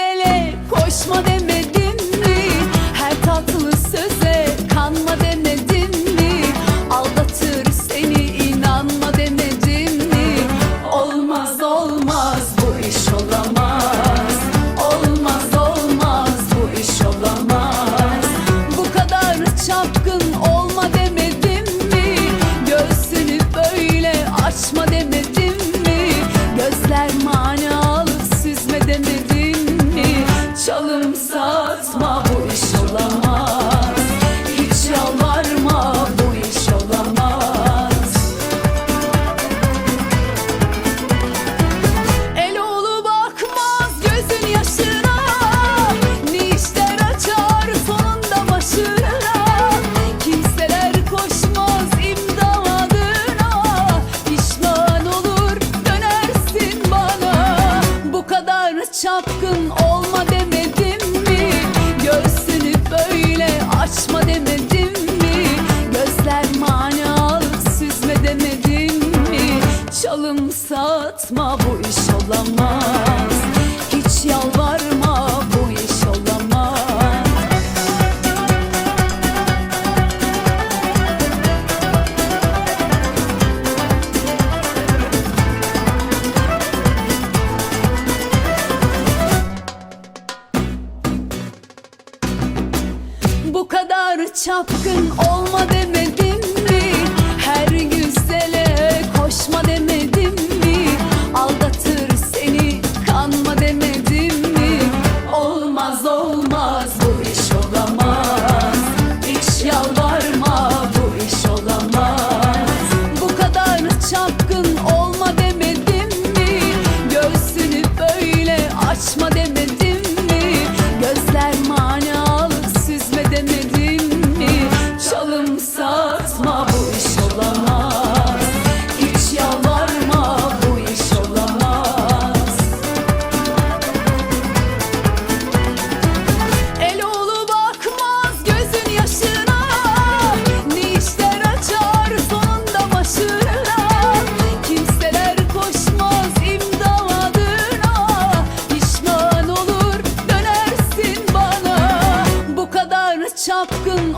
güzele koşma demedi çapkın olma demedim mi? Göğsünü böyle açma demedim mi? Gözler manalı süzme demedim mi? Çalım satma kadar çapkın olma demedim. çapkın